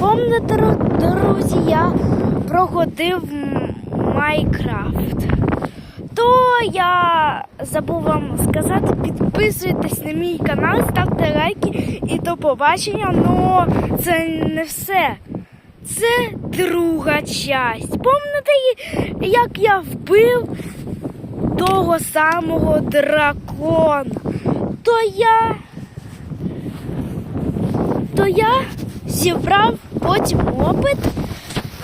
Помните, друзі, я проходив Майнкрафт. То я забув вам сказати, підписуйтесь на мій канал, ставте лайки і до побачення. Но це не все. Це друга часть. Помните, як я вбив того самого дракона? То я. То я зібрав потім опит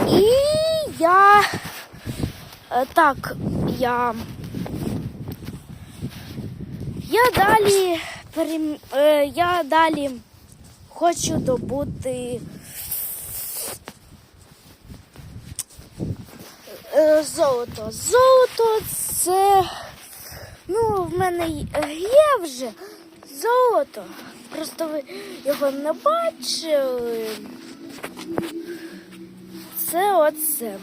і я. е, Так, я. Я далі е, я далі хочу добути е, золото. Золото це. Ну, в мене є вже золото. Просто ви його не бачили. Це оце.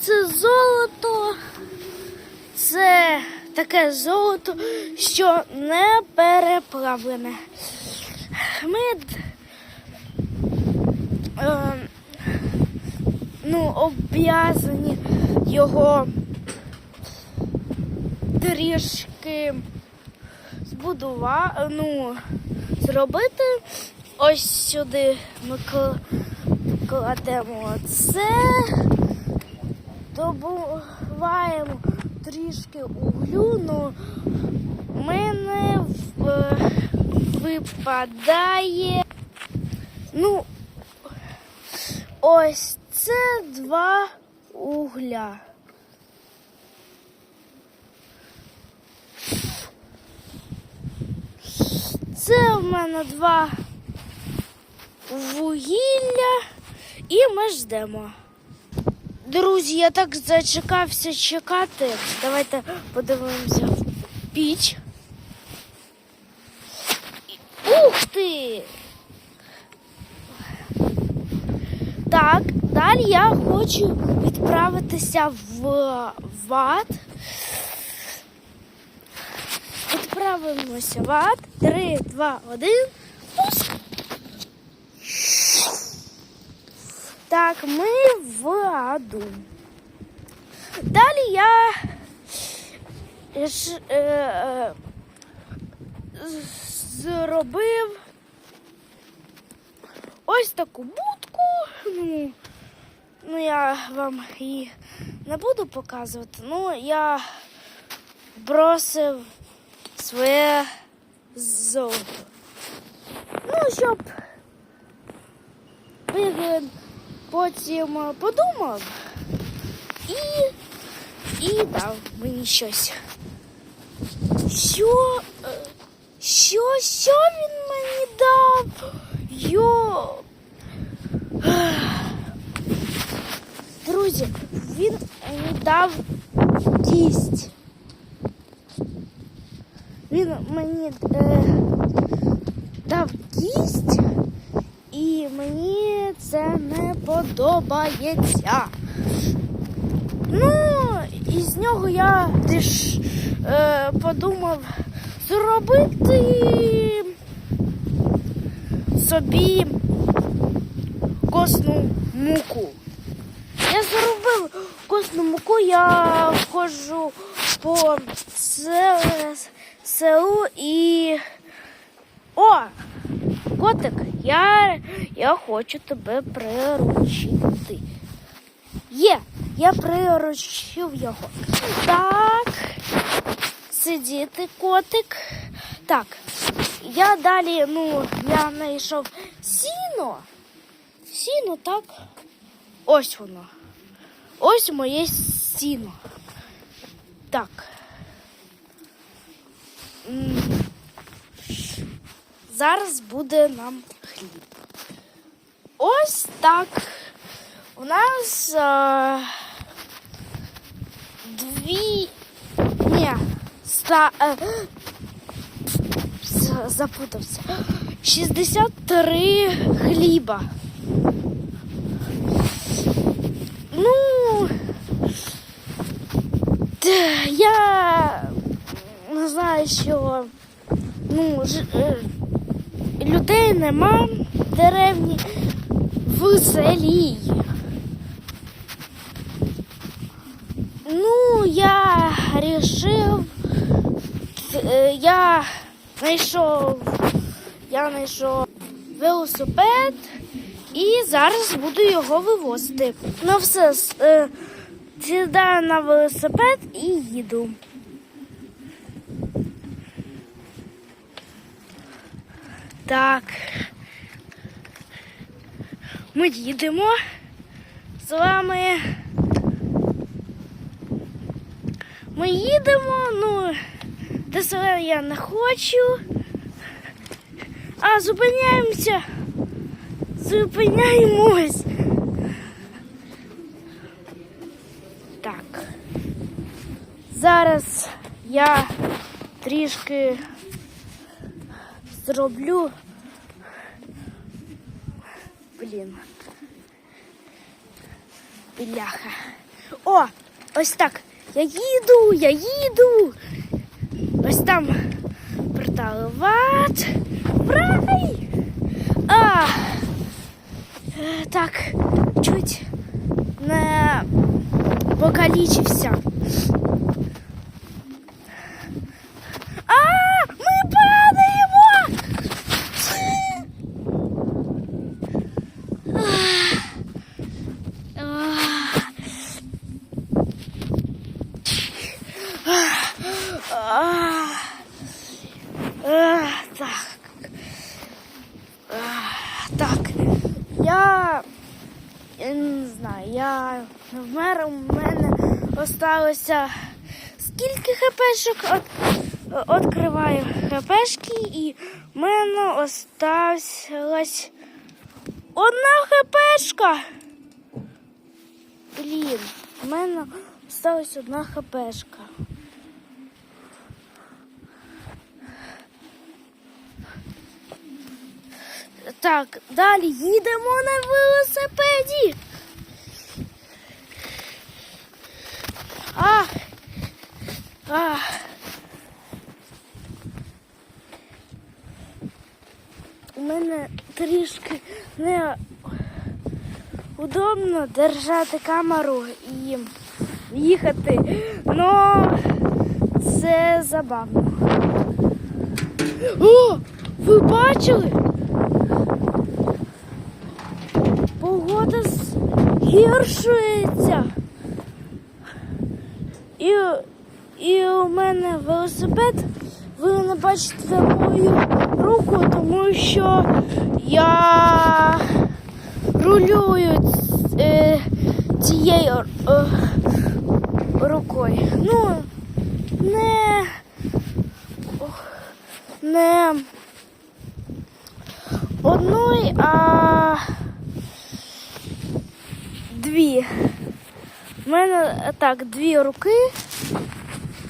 Це золото. Це таке золото, що не переплавлене. Ми е, ну, обв'язані його трішки збудувати, ну, зробити. Ось сюди ми кл- кладемо це, добуваємо трішки углю, ну мене е, випадає. Ну, ось це два угля. Це в мене два вугілля, і ми ждемо. Друзі, я так зачекався чекати. Давайте подивимося в піч. Ух ти! Так, далі я хочу відправитися в, в ад. Відправимося в ад. Три, два, один. Пуск. Так, ми в аду. Далі я ж, е, е, зробив ось таку будку. Ну, ну я вам її не буду показувати. Ну, я бросив своє золото. Ну, щоб він потім е, подумав і, і дав мені щось. Що? е, Що, що він мені дав? Йо. Друзі, він мені дав кість. Він мені е, дав кість, і мені це не подобається. Ну, і з нього я теж е, подумав зробити собі косну муку. Я зробив косну муку, я входжу по се- селу і. О! Котик, я, я хочу тебе приручити. Є, я приручив його. Так. Сидіти, котик. Так. Я далі, ну, я знайшов сіно. Сіно, так. Ось воно. Ось моє сіно. Так. Зараз буде нам хліб. Ось так. У нас а, дві. Ні, ста. е, з- запутався. 63 хліба. Ну, я не знаю, що ну, ж, е, людей нема в деревні, селі. Ну, я рішив, е, я знайшов, я знайшов велосипед і зараз буду його вивозити. Ну все, е, сідаю на велосипед і їду. Так. Ми їдемо з вами. Ми їдемо, ну, до села я не хочу. А зупиняємося. Зупиняємось. Так. Зараз я трішки зроблю. Блін. Бляха. О, ось так. Я їду, я їду. Ось там порталоват. Рай! А, е, так, чуть не покалічився. Осталося скільки хпшок от, відкриваю хпшки і в мене осталась одна хпшка. Блін, в мене осталась одна хпшка. Так, далі їдемо на велосипеді. А, а. У мене трішки не удобно держати камеру і їхати, але це забавно. О, ви бачили? Погода згіршується. І, і у мене велосипед. Ви не бачите мою руку, тому що я рулюю е, цією е, рукою. Ну, не, не одною, а дві. У мене так, дві руки.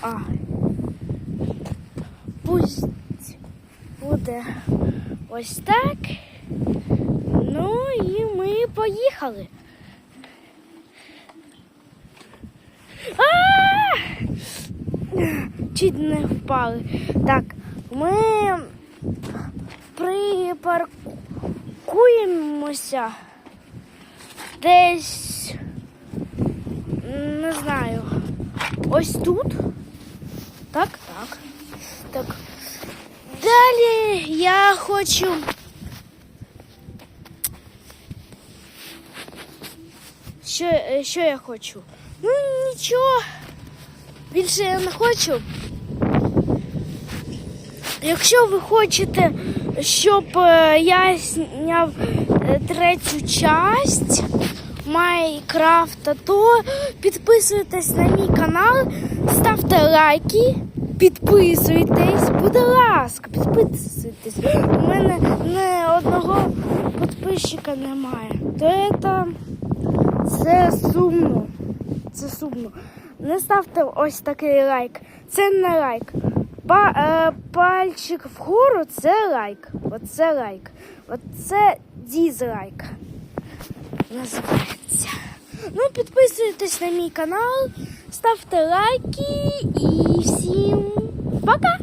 А. Пусть буде ось так. Ну і ми поїхали. А! Чуть не впали. Так, ми припаркуємося десь, не знаю, ось тут. Так, так. Так. Далі я хочу. Що, е, що я хочу? Ну, нічого. Більше я не хочу. Якщо ви хочете, щоб е, я зняв е, третю часть Майнкрафта, то підписуйтесь на мій канал, ставте лайки, підписуйтесь, будь ласка, підписуйтесь. У мене не одного підписчика немає. То це, це сумно. Це сумно. Не ставте ось такий лайк. Це не лайк. Па, е, пальчик вгору це лайк. Оце лайк. Оце дізлайк. Називається. Ну, підписуйтесь на мій канал, ставте лайки і всім пока!